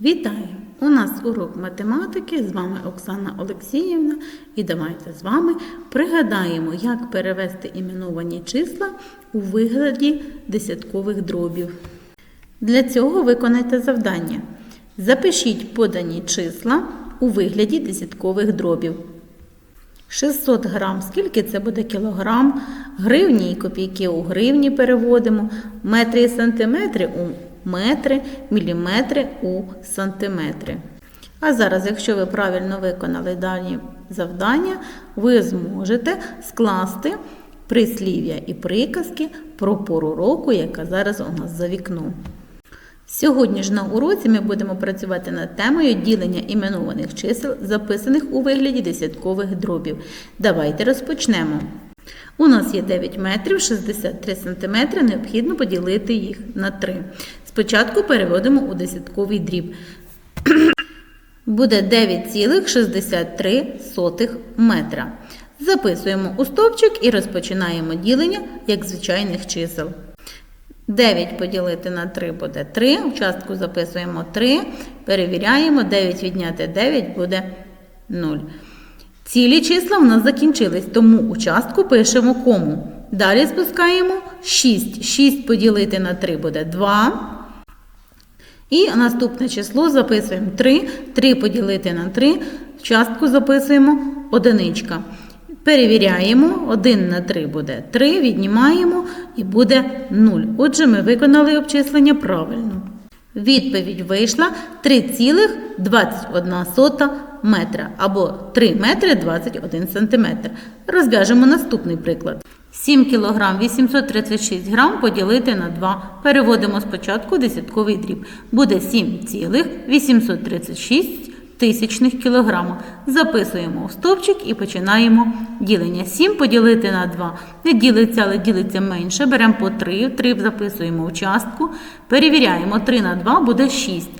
Вітаю! У нас урок математики. З вами Оксана Олексіївна. І давайте з вами пригадаємо, як перевести іменовані числа у вигляді десяткових дробів. Для цього виконайте завдання. Запишіть подані числа у вигляді десяткових дробів. 600 грам, скільки це буде кілограм, гривні і копійки у гривні переводимо, метри і сантиметри у метри, міліметри у сантиметри. А зараз, якщо ви правильно виконали дані завдання, ви зможете скласти прислів'я і приказки про пору року, яка зараз у нас за вікном. Сьогодні ж на уроці ми будемо працювати над темою ділення іменованих чисел, записаних у вигляді десяткових дробів. Давайте розпочнемо. У нас є 9 метрів 63 сантиметри, необхідно поділити їх на 3. Спочатку переводимо у десятковий дріб. Буде 9,63 метра. Записуємо у стовпчик і розпочинаємо ділення як звичайних чисел. 9 поділити на 3 буде 3. Участку записуємо 3. Перевіряємо. 9 відняти 9 буде 0. Цілі числа в нас закінчились, тому участку пишемо кому. Далі спускаємо 6. 6 поділити на 3 буде 2. І наступне число записуємо 3. 3 поділити на 3. Частку записуємо одиничка. Перевіряємо, 1 на 3 буде 3, віднімаємо і буде 0. Отже, ми виконали обчислення правильно. Відповідь вийшла 3,21 метра або 3 метри 21 сантиметр. Розв'яжемо наступний приклад. 7 кг 836 грам поділити на 2. Переводимо спочатку десятковий дріб. Буде 7,836 тисячних кілограма. Записуємо у стовпчик і починаємо ділення. 7 поділити на 2. Не ділиться, але ділиться менше. Беремо по 3. 3 записуємо у частку. Перевіряємо. 3 на 2 буде 6.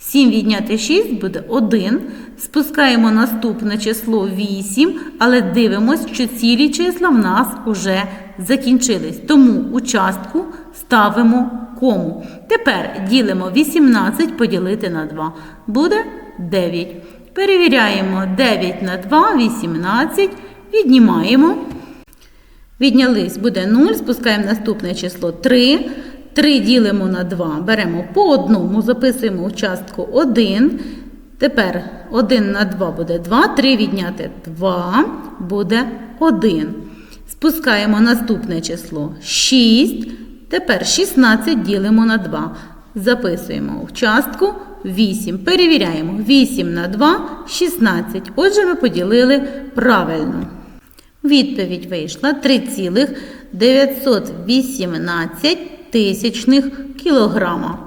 7 відняти 6 буде 1. Спускаємо наступне число 8, але дивимось, що цілі числа в нас вже закінчились. Тому у частку ставимо кому. Тепер ділимо 18 поділити на 2. Буде 9. Перевіряємо 9 на 2, 18. Віднімаємо. Віднялись буде 0. Спускаємо наступне число 3. 3 ділимо на 2. Беремо по одному, записуємо в частку 1. Тепер 1 на 2 буде 2. 3 відняти 2 буде 1. Спускаємо наступне число 6. Тепер 16 ділимо на 2. Записуємо в частку 8. Перевіряємо. 8 на 2 16. Отже, ми поділили правильно. Відповідь вийшла 3,918 тисячних кілограма.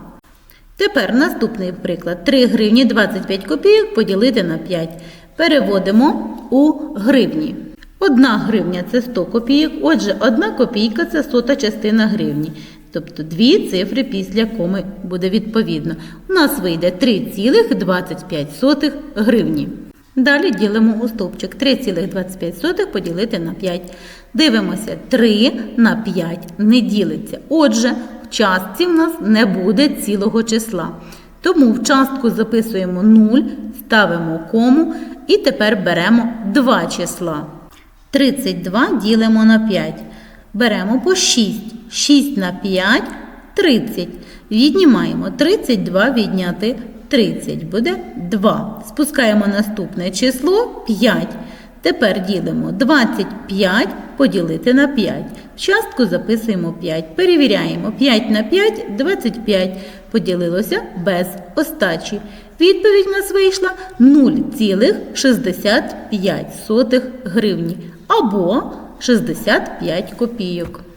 Тепер наступний приклад. 3 гривні 25 копійок поділити на 5. Переводимо у гривні. Одна гривня це 100 копійок, отже, одна копійка це сота частина гривні. Тобто дві цифри після коми буде відповідно. У нас вийде 3,25 гривні. Далі ділимо у стовпчик 3,25 поділити на 5. Дивимося, 3 на 5 не ділиться. Отже, в частці в нас не буде цілого числа. Тому в частку записуємо 0, ставимо кому і тепер беремо два числа. 32 ділимо на 5. Беремо по 6. 6 на 5 30. Віднімаємо 32 відняти 30 буде 2. Спускаємо наступне число 5. Тепер ділимо 25 поділити на 5. В частку записуємо 5. Перевіряємо 5 на 5 25. Поділилося без остачі. Відповідь у нас вийшла 0,65 гривні або 65 копійок.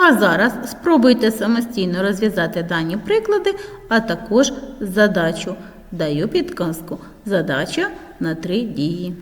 А зараз спробуйте самостійно розв'язати дані приклади, а також задачу. Даю підказку. Задача на три дії.